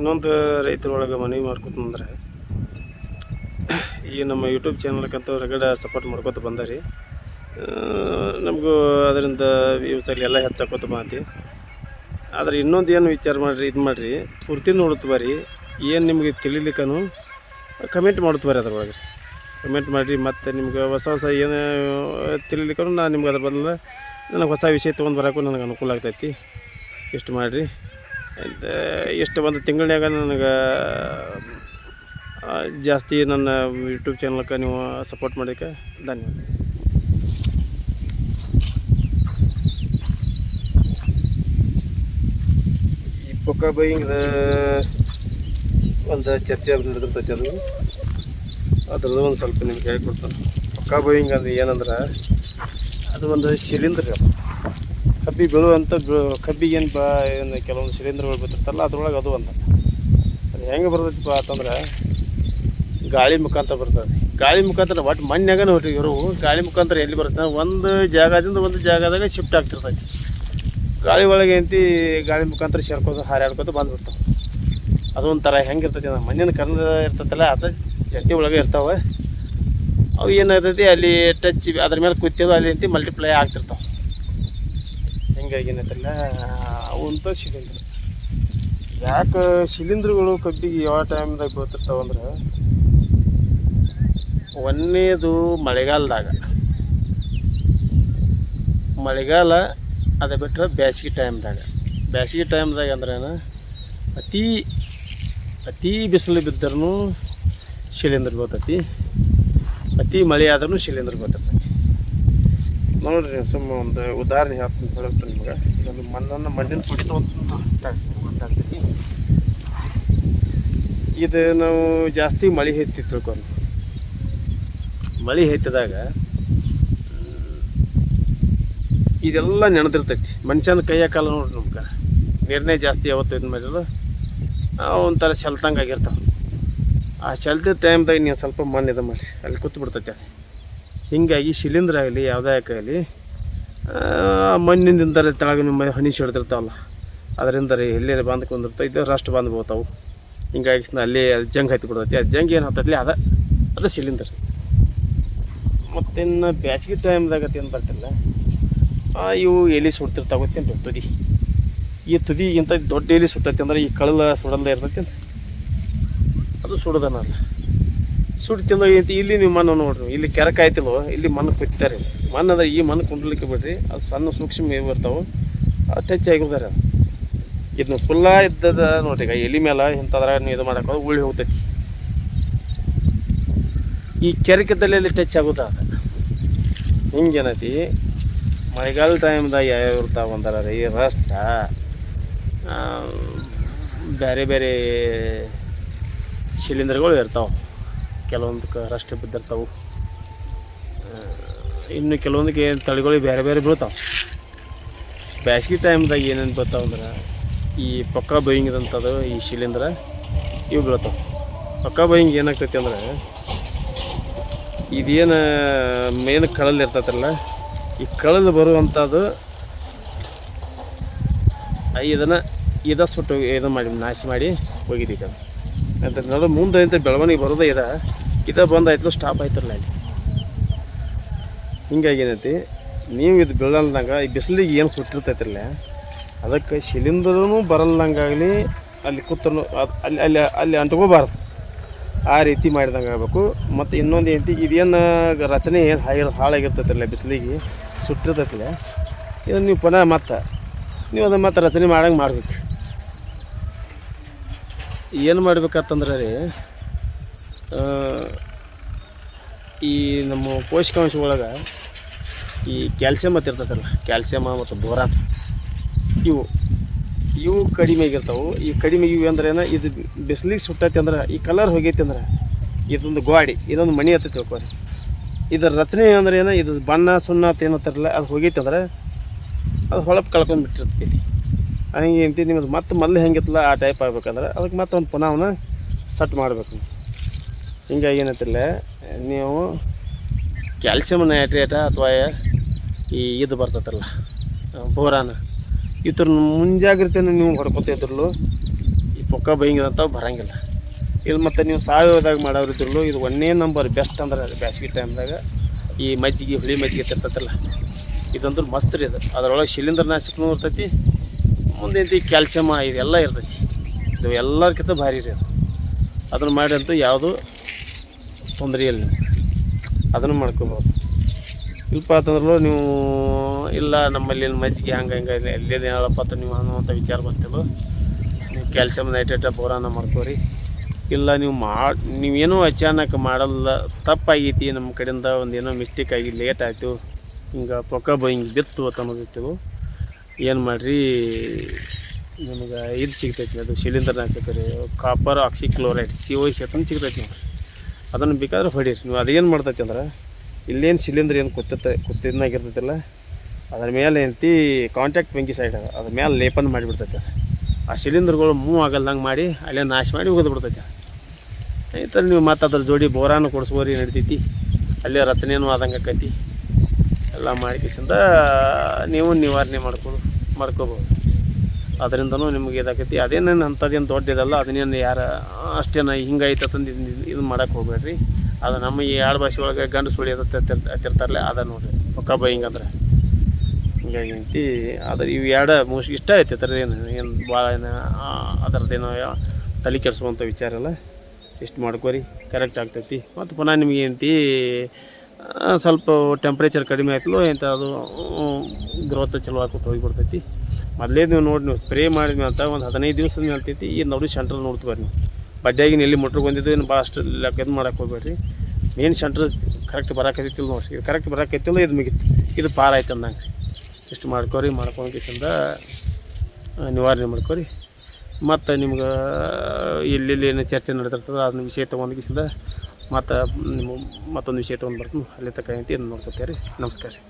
ಇನ್ನೊಂದು ರೈತರೊಳಗೆ ಮನವಿ ಮಾಡ್ಕೊತಂದ್ರೆ ಈ ನಮ್ಮ ಯೂಟ್ಯೂಬ್ ಚಾನಲ್ಕಂತೂ ರಗಡ ಸಪೋರ್ಟ್ ಮಾಡ್ಕೊತ ಬಂದಾರಿ. ನಮಗೂ ಅದರಿಂದ ವ್ಯೂಸ್ ಆಗಲಿ ಎಲ್ಲ ಹೆಚ್ಚಾಕೋತ ಮಾತಿ ಆದ್ರೆ ಇನ್ನೊಂದು ಏನು ವಿಚಾರ ಮಾಡಿರಿ, ಇದು ಮಾಡಿರಿ, ಪೂರ್ತಿ ನೋಡುತ್ತ ಬರ್ರಿ, ಏನು ನಿಮಗೆ ತಿಳಿಲಿಕ್ಕನು ಕಮೆಂಟ್ ಮಾಡುತ್ತ ಬರ್ರಿ ಅದ್ರೊಳಗೆ. ಕಮೆಂಟ್ ಮಾಡಿರಿ, ಮತ್ತು ನಿಮ್ಗೆ ಹೊಸ ಹೊಸ ಏನು ತಿಳಿಲಿಕ್ಕನು ನಾನು ನಿಮ್ಗೆ ಅದ್ರ ಬದಲು ನನಗೆ ಹೊಸ ವಿಷಯ ತೊಗೊಂಡು ಬರೋಕ್ಕೂ ನನಗೆ ಅನುಕೂಲ ಆಗ್ತೈತಿ. ಇಷ್ಟು ಮಾಡಿರಿ. ಇಷ್ಟು ಒಂದು ತಿಂಗಳನ್ಯಾಗ ನನಗೆ ಜಾಸ್ತಿ ನನ್ನ ಯೂಟ್ಯೂಬ್ ಚಾನಲ್ಗೆ ನೀವು ಸಪೋರ್ಟ್ ಮಾಡೋಕ್ಕೆ ಧನ್ಯವಾದ. ಈ ಪಕ್ಕ ಬೈಯಿಂಗ್ ಒಂದು ಚರ್ಚೆ ನಡೆದಿರ್ತೈತಿ ಅದು. ಅದ್ರದ್ದು ಒಂದು ಸ್ವಲ್ಪ ನಿಮ್ಗೆ ಹೇಳ್ಕೊಡ್ತಾನೆ. ಪಕ್ಕ ಬೈಯಿಂಗ್ ಅದು ಏನಂದ್ರೆ, ಅದು ಒಂದು ಶಿಲೀಂಧ್ರ ಅದು. ಕಬ್ಬಿ ಬೀಳುವಂಥ ಕಬ್ಬಿಗೇನು ಬಾ, ಏನು ಕೆಲವೊಂದು ಶಿಲೀಂಧ್ರಗಳು ಬರ್ತಿರ್ತಲ್ಲ ಅದ್ರೊಳಗೆ ಅದು ಒಂದು. ಅದು ಹೆಂಗೆ ಬರ್ತೈತಿಪ್ಪ ಅಂತಂದ್ರೆ, ಗಾಳಿ ಮುಖಾಂತರ ಬರ್ತದೆ. ಗಾಳಿ ಮುಖಾಂತರ ಒಟ್ಟು ಮಣ್ಣಾಗ ನೋಡ್ರಿ ಇವರು. ಗಾಳಿ ಮುಖಾಂತರ ಎಲ್ಲಿ ಬರುತ್ತೆ? ಒಂದು ಜಾಗದಿಂದ ಒಂದು ಜಾಗದಾಗ ಶಿಫ್ಟ್ ಆಗ್ತಿರ್ತೈತಿ. ಗಾಳಿ ಒಳಗೆ ಎಂತಿ ಗಾಳಿ ಮುಖಾಂತರ ಸೇರ್ಕೋದು, ಹಾರಾಡ್ಕೋದು ಬಂದ್ಬಿಡ್ತಾವೆ. ಅದು ಒಂಥರ ಹೆಂಗಿರ್ತೈತಿ ಅಂದ್ರೆ, ಮಣ್ಣಿನ ಕರ್ನ ಇರ್ತೈತಲ್ಲ, ಅದು ಚಟ್ನಿ ಒಳಗೆ ಇರ್ತಾವೆ. ಅವು ಏನಾಗ್ತೈತಿ ಅಲ್ಲಿ ಟಚ್ ಅದ್ರ ಮೇಲೆ ಕುತ್ತೋದು ಅಲ್ಲಿ ಎಂತಿ ಮಲ್ಟಿಪ್ಲೈ ಆಗ್ತಿರ್ತಾವೆ. ಹಿಂಗಾಗಿ ಏನೈತಲ್ಲ ಅವಂತ ಶಿಲೀಂಧ್ರ. ಯಾಕೆ ಶಿಲೀಂಧ್ರಗಳು ಕಬ್ಬಿಗೆ ಯಾವ ಟೈಮ್ದಾಗ ಬೀಳ್ತಿರ್ತಾವೆ ಅಂದ್ರೆ ಒಂದನೇದು ಮಳೆಗಾಲದಾಗ. ಮಳೆಗಾಲ ಅದು ಬಿಟ್ಟರೆ ಬೇಸಿಗೆ ಟೈಮ್ದಾಗ. ಬೇಸಿಗೆ ಟೈಮ್ದಾಗ ಅಂದ್ರೇನು ಅತಿ ಅತಿ ಬಿಸಿಲು ಬಿದ್ದರೂ ಶಿಲೀಂಧ್ರ ಬರ್ತೈತಿ ಅತಿ ಮಳೆ ಆದ್ರೂ ಶಿಲೀಂಧ್ರ ಬರ್ತೈತಿ ನೋಡ್ರಿ ಸುಮ್ಮ ಒಂದು ಉದಾಹರಣೆ ಹೇಳ್ತೀನಿ ಹೇಳ್ತೀನಿ ನಿಮ್ಗೆ. ಇದೊಂದು ಮಣ್ಣನ್ನು ಮಣ್ಣಿನ ಪುಡಿ ಗೊತ್ತಾಗ್ತೀನಿ ಗೊತ್ತಾಗ್ತೈತಿ ಇದು ನಾವು ಜಾಸ್ತಿ ಮಳೆ ಹೆತ್ತಿ ತಿಳ್ಕೊಂಡು ಮಳೆ ಹೆತ್ತಿದಾಗ ಇದೆಲ್ಲ ನೆನೆದಿರ್ತೈತಿ. ಮನುಷ್ಯನ ಕೈಯ ಕಾಲ ನೋಡ್ರಿ ನಮ್ಗೆ. ನೀರನ್ನೇ ಜಾಸ್ತಿ ಯಾವತ್ತು ಇದು ಮಾಡಿಲ್ಲ ಒಂಥರ ಶೆಲ್ತಂಗೆ ಆಗಿರ್ತಾವೆ. ಆ ಶೆಲ್ದ ಟೈಮ್ದಾಗ ನೀವು ಸ್ವಲ್ಪ ಮಣ್ಣು ಇದು ಮಾಡಿ ಅಲ್ಲಿ ಕೂತು ಬಿಡ್ತೈತೆ ಹಿಂಗಾಗಿ ಶಿಲೀಂಧ್ರ ಆಗಲಿ ಯಾವುದೇ ಆಗಲಿ ಮಣ್ಣಿನಿಂದ ತೆಳಗ ನಿಮ್ಮ ಹನಿ ಸಿಡ್ದಿರ್ತಾವಲ್ಲ ಅದರಿಂದ ರೀ ಎಲ್ಲೇ ಬಂದು ಕುಂದಿರ್ತಾವೆ ಇದು ರಸ್ಟ್ ಬಂದು ಹೋಗ್ತಾವೆ. ಹಿಂಗಾಗಿ ಅಲ್ಲಿ ಅದು ಜಂಗ್ ಹತ್ತಿ ಆ ಜಂಗ್ ಏನು ಹತ್ತೈತಿ ಅದ, ಅದು ಶಿಲೀಂಧ್ರ. ಮತ್ತಿನ್ನು ಬ್ಯಾಸಿಗೆ ಟೈಮ್ದಾಗ ಏನು ಬರ್ತಿಲ್ಲ. ಇವು ಎಲೆ ಸುಡ್ತಿರ್ತಾವೆ ಗೊತ್ತೇನು ತುದಿ? ಈ ತುದಿ ಇಂಥ ದೊಡ್ಡ ಎಲೆ ಸುಟ್ಟೈತಿ ಅಂದ್ರೆ ಈ ಕಳಲ ಸುಡಲ್ಲ ಇರ್ತೈತಿ ಅದು ಸುಡೋದನಲ್ಲ. ಸುಡ್ತಿಲ್ಲ ಐತಿ ಇಲ್ಲಿ ನೀವು ಮಣ್ಣು ನೋಡ್ರಿ, ಇಲ್ಲಿ ಕೆರಕ ಆಯ್ತಿಲ್ವ ಇಲ್ಲಿ ಮಣ್ಣು ಕುತ್ತಾರೆ ಮಣ್ಣು ಅದ ಈ ಮಣ್ಣು ಕುಂಡ್ಲಿಕ್ಕೆ ಬಿಡ್ರಿ, ಅದು ಸಣ್ಣ ಸೂಕ್ಷ್ಮ ಬರ್ತಾವೆ ಟಚ್ ಆಗಿರ್ತಾರೆ ಇದನ್ನ ಫುಲ್ಲ ಇದ್ದದ ನೋಡ್ರಿ, ಈಗ ಎಲಿ ಮೇಲೆ ಇಂಥದ್ರಾಗ ನೀವು ಇದು ಹೋದ್ರೆ ಉಳಿ ಹೋಗ್ತೈತಿ. ಈ ಕೆರಕದಲ್ಲಿ ಇಲ್ಲಿ ಟಚ್ ಆಗೋದ? ಹಿಂಗೇನೈತಿ? ಮಳೆಗಾಲ ಟೈಮ್ದಾಗ ಯಾವ್ಯಾವ ಇರ್ತಾವೆ ಅಂತಾರ ಈ ರಷ್ಟ ಬೇರೆ ಬೇರೆ ಶಿಲೀಂಧ್ರಗಳು ಇರ್ತಾವೆ. ಕೆಲವೊಂದಕ್ಕೆ ರಷ್ಟು ಬಿದ್ದಿರ್ತಾವೆ. ಇನ್ನು ಕೆಲವೊಂದಕ್ಕೆ ತಳಿಗಳಿಗೆ ಬೇರೆ ಬೇರೆ ಬೀಳ್ತಾವೆ. ಬ್ಯಾಸ್ಗೆ ಟೈಮ್ದಾಗ ಏನೇನು ಬರ್ತಾವೆ ಅಂದ್ರೆ, ಈ ಪಕ್ಕ ಬೈಯಿಂಗದಂಥದ್ದು ಈ ಶಿಲೀಂಧ್ರ, ಇವು ಬೀಳ್ತಾವೆ. ಪಕ್ಕ ಬೈಯಿಂಗ್ ಏನಾಗ್ತೈತಿ ಅಂದ್ರೆ, ಇದೇನು ಮೇನ್ ಕಳಲ್ ಇರ್ತೈತಲ್ಲ, ಈ ಕಳಲು ಬರುವಂಥದ್ದು ಇದನ್ನು ಇದ ಸುಟ್ಟು ಇದು ಮಾಡಿ, ನಾಶ ಮಾಡಿ ಹೋಗಿದ್ದೀವಿ ಅಂತ ನಡು ಮುಂದೆ ಅಂತ ಬೆಳವಣಿಗೆ ಬರೋದೇ ಇದ. ಇದ ಬಂದಾಯ್ತು ಸ್ಟಾಪ್ ಆಯ್ತಲ್ಲ ಅಲ್ಲಿ ಹಿಂಗಾಗಿ ಏನೈತಿ ನೀವು ಇದು ಬೀಳಲ್ದಂಗೆ ಈ ಬಿಸಿಲಿಗೆ ಏನು ಸುಟ್ಟಿರ್ತೈತಿಲ್ಲ ಅದಕ್ಕೆ ಶಿಲಿಂದ್ರೂ ಬರಲ್ದಂಗಾಗಲಿ, ಅಲ್ಲಿ ಕೂತನು ಅಲ್ಲಿ ಅಲ್ಲಿ ಅಲ್ಲಿ ಅಂಟ್ಕೋಬಾರ್ದು. ಆ ರೀತಿ ಮಾಡಿದಂಗೆ ಆಗಬೇಕು. ಮತ್ತು ಇನ್ನೊಂದು ಏನೈತಿ, ಇದೇನು ರಚನೆ ಏನು ಹಾಗೆ ಹಾಳಾಗಿರ್ತೈತಿಲ್ಲ ಬಿಸಿಲಿಗೆ ಸುಟ್ಟಿರ್ತೈತಿಲ್ಲ ಇದನ್ನು ನೀವು ಪುನಃ ಮತ್ತೆ, ನೀವು ಅದನ್ನು ಮತ್ತೆ ರಚನೆ ಮಾಡಂಗೆ ಮಾಡ್ಬೇಕು. ಏನು ಮಾಡ್ಬೇಕಂತಂದ್ರೆ ರೀ ಈ ನಮ್ಮ ಪೋಷಕಾಂಶ ಒಳಗೆ ಈ ಕ್ಯಾಲ್ಸಿಯಮ್ ಮತ್ತು ಇರ್ತೈತಲ್ಲ ಕ್ಯಾಲ್ಸಿಯಮ ಮತ್ತು ಬೋರಾನ್, ಇವು ಇವು ಕಡಿಮೆ ಆಗಿರ್ತಾವೆ. ಈ ಕಡಿಮೆ ಇವು ಅಂದ್ರೆ ಏನೋ, ಇದು ಬಿಸಿಲಿಗೆ ಸುಟ್ಟೈತಿ ಅಂದ್ರೆ, ಈ ಕಲರ್ ಹೋಗೈತಿ ಅಂದ್ರೆ, ಇದೊಂದು ಗೋಡಿ, ಇದೊಂದು ಮಣಿ ಅಂತ ತಿಳ್ಕೊರಿ. ಇದರ ರಚನೆ ಅಂದ್ರೆ ಏನು, ಇದು ಬಣ್ಣ, ಸುಣ್ಣ ಅಂತ ಅದು ಹೋಗೈತಿ ಅಂದ್ರೆ, ಅದು ಹೊಳಪು ಕಳ್ಕೊಂಡು ಬಿಟ್ಟಿರ್ತೈತಿ. ಹಂಗೆ ಏನು ನಿಮ್ಮದು ಮತ್ತೆ ಮೊದಲು ಹೆಂಗಿತ್ತಲ್ಲ, ಆ ಟೈಪ್ ಆಗ್ಬೇಕಂದ್ರೆ ಅದಕ್ಕೆ ಮತ್ತೆ ಒಂದು ಪುನಃ ಅವನ್ನ ಸಟ್ ಮಾಡಬೇಕು. ಹಿಂಗಾಗಿ ಏನಂತಿಲ್ಲ ನೀವು ಕ್ಯಾಲ್ಸಿಯಮ್ ನೈಟ್ರೇಟ ಅಥವಾ ಈ ಇದು ಬರ್ತೈತಲ್ಲ, ಬೋರಾನ ಇದ್ರ ಮುಂಜಾಗ್ರತೆಯನ್ನು ನೀವು ಹೊಡ್ಕೊತ ಇದ್ರಲ್ಲೂ ಈ ಪೊಕ್ಕ ಬೈಂಗಿದಂಥವು ಬರೋಂಗಿಲ್ಲ. ಇದು ಮತ್ತು ನೀವು ಸಾವಯವದಾಗ ಮಾಡೋರಿದ್ರಲ್ಲೂ ಇದು ಒಂದೇ ನಂಬರ್ ಬೆಸ್ಟ್ ಅಂದ್ರೆ ಅದು ಬ್ಯಾಸ್ಗೆ ಟೈಮ್ದಾಗ ಈ ಮಜ್ಜಿಗೆ, ಹುಳಿ ಮಜ್ಜಿಗೆ ತಿರ್ತೈತಲ್ಲ ಇದಂದ್ರೆ ಮಸ್ತ್ ರೀ ಅದು ಅದರೊಳಗೆ ಶಿಲೀಂಧ್ರನಾಶಕನೂ ಇರ್ತೈತಿ ಮುಂದೆ ಈ ಕ್ಯಾಲ್ಸಿಯಮ ಇದೆಲ್ಲ ಇರ್ತೈತಿ. ಇದು ಎಲ್ಲರಿಗಿಂತ ಭಾರಿ ರೀ ಅದು. ಅದನ್ನು ಮಾಡಿ ಅಂತೂ ಯಾವುದೂ ತೊಂದರೆ ಇಲ್ಲ ಅದನ್ನು ಮಾಡ್ಕೋಬೋದು. ಇಲ್ಲಪ್ಪ ಅಂತಂದ್ರೂ ನೀವು ಇಲ್ಲ, ನಮ್ಮಲ್ಲಿ ಏನು ಮಜ್ಜಿಗೆ ಹಂಗೆ ಹಂಗೆ ಎಲ್ಲಿದೆ ಹೇಳಪ್ಪ ಅಂತ ನೀವು ಅನ್ನುವಂಥ ವಿಚಾರ ಬಂತಿಲ್ಲ ನೀವು ಕ್ಯಾಲ್ಸಿಯಂ ನೈಟ್ರೇಟ್ ಬೋರಾನ ಮಾಡ್ಕೋರಿ. ಇಲ್ಲ, ನೀವು ಮಾ, ನೀವೇನೋ ಅಚಾನಕ್ ಮಾಡಲ್ಲ, ತಪ್ಪಾಗೈತಿ, ನಮ್ಮ ಕಡೆಯಿಂದ ಒಂದು ಏನೋ ಮಿಸ್ಟೇಕ್ ಆಗಿ ಲೇಟ್ ಆಯಿತು, ಹಿಂಗೆ ಪೊಕ್ಕ ಹಿಂಗೆ ಬಿತ್ತು ಅಂತ ಏನು ಮಾಡಿರಿ, ನಿಮಗೆ ಇದು ಸಿಗ್ತೈತಿ ಅದು ಶಿಲೀಂಧ್ರನಾಶಕ ರೀ copper oxychloride C O C ಅಂತ ಸಿಗ್ತೈತಿ ನೋಡ್ರಿ. ಅದನ್ನು ಬೇಕಾದ್ರೆ ಹೊಡೀರಿ. ನೀವು ಅದೇನು ಮಾಡ್ತೈತಿ ಅಂದ್ರೆ ಇಲ್ಲೇನು ಸಿಲಿಂಡ್ರ್ ಏನು ಕೂತೈತೆ ಕೂತಿದ್ನಾಗ ಇರ್ತೈತಿಲ್ಲ ಅದ್ರ ಮೇಲೆ ಏನಂತಿ ಕಾಂಟ್ಯಾಕ್ಟ್ ಬೆಂಕಿ ಸೈಡ್ ಅದ. ಅದ್ರ ಮೇಲೆ ಲೇಪನ್ ಮಾಡಿಬಿಡ್ತೈತೆ. ಆ ಸಿಲಿಂಡ್ರ್ಗಳು ಮೂವ್ ಆಗಲ್ದಂಗೆ ಮಾಡಿ ಅಲ್ಲೇ ನಾಶ ಮಾಡಿ ಹೋಗೋದು ಬಿಡ್ತೈತೆ ಈ ನೀವು ಮತ್ತು ಅದ್ರ ಜೋಡಿ ಬೋರಾನು ಕೊಡಿಸ್ಬೋರಿ ನಡಿತೈತಿ. ಅಲ್ಲೇ ರಚನೆಯೂ ಆದಂಗೆ ಆಕೈತಿ. ಎಲ್ಲ ಮಾಡಿಸಿಂದ ನೀವು ನಿವಾರಣೆ ಮಾಡ್ಕೊಡು ಮಾಡ್ಕೋಬೋದು. ಅದರಿಂದನೂ ನಿಮ್ಗೆ ಇದಾಕೈತಿ ಅದೇನೇನು ಅಂಥದ್ದೇನು ದೊಡ್ಡದಲ್ಲ ಅದನ್ನೇನು ಯಾರು, ಅಷ್ಟೇನು ಹಿಂಗೈತೆ ತಂದು ಇದು ಮಾಡಕ್ಕೆ ಹೋಗ್ಬೇಡ್ರಿ. ಅದು ನಮ್ಮ ಈ ಆಡು ಭಾಷೆ ಒಳಗೆ ಗಂಡು ಸುಳಿ ಅದು ತಿರ್ತಾರಲ್ಲ ಅದ ನೋಡಿರಿ. ಪಕ್ಕ ಬೈ ಹಿಂಗಂದ್ರೆ ಹಿಂಗಾಗಿ ಐತಿ ಅದು ಇವು ಎರಡು ಮೋಸ್ಟ್ ಇಷ್ಟ ಐತೆ ಥರ ಏನು ಏನು ಭಾಳ ಏನು ಅದರದ್ದೇನೋ ತಲೆ ಕೆಡಿಸುವಂಥ ವಿಚಾರ ಇಲ್ಲ ಇಷ್ಟು ಮಾಡ್ಕೋರಿ ಕರೆಕ್ಟ್ ಆಗ್ತೈತಿ. ಮತ್ತು ಪುನಃ ನಿಮಗೆ ಸ್ವಲ್ಪ ಟೆಂಪ್ರೇಚರ್ ಕಡಿಮೆ ಆಯ್ತಲ್ಲೋ ಎಂಥ ಅದು ಗ್ರೋತ್ ಚಲೋ ಆಕೋತ ಹೋಗಿಬಿಡ್ತೈತಿ. ಮೊದಲೇ ನೀವು ನೋಡಿ, ನೀವು ಸ್ಪ್ರೇ ಮಾಡಿದ್ವಿ ಅಂತ ಒಂದು ಹದಿನೈದು ದಿವಸ ನಿಲ್ತೈತಿ ಈ ನೋಡಿ ಸೆಂಟ್ರ್ ನೋಡ್ತೀವಿ ನೀವು. ಬಡ್ಡಿಯಾಗಿ ಎಲ್ಲಿ ಮೊಟ್ರ್ ಬಂದಿದ್ದು ಏನು ಭಾಳ ಅಷ್ಟು ಲೆಕ್ಕದ ಮಾಡಕ್ಕೆ ಹೋಗ್ಬೇಡ್ರಿ. ಮೇನ್ ಸೆಂಟ್ರ್ ಕರೆಕ್ಟ್ ಬರಾಕೈತಿಲ್ಲ ನೋಡಿರಿ. ಇದು ಕರೆಕ್ಟ್ ಬರಾಕೈತಿಲ್ಲ ಇದು ಮುಗಿತು. ಇದು ಪಾರ ಆಯ್ತು ಅಂದಂಗೆ. ಇಷ್ಟು ಮಾಡ್ಕೋರಿ ಮಾಡ್ಕೊಂಡು ಕಿಸಿಂದ ನಿವಾರಣೆ ಮಾಡ್ಕೊರಿ. ಮತ್ತು ನಿಮ್ಗೆ ಎಲ್ಲೆಲ್ಲಿ ಏನು ಚರ್ಚೆ ನಡೆದಿರ್ತದೆ ಅದನ್ನ ವಿಷಯ ತೊಗೊಂಡು ಕಿಸಿಂದ ಮತ್ತು, ನಿಮ್ಮ ಮತ್ತೊಂದು ವಿಷಯ ತೊಗೊಂಡು ಬರ್ತೀನಿ. ಅಲ್ಲಿ ತಕ್ಕ ನೋಡ್ಕೊತೀರಿ? ನಮಸ್ಕಾರ ರೀ.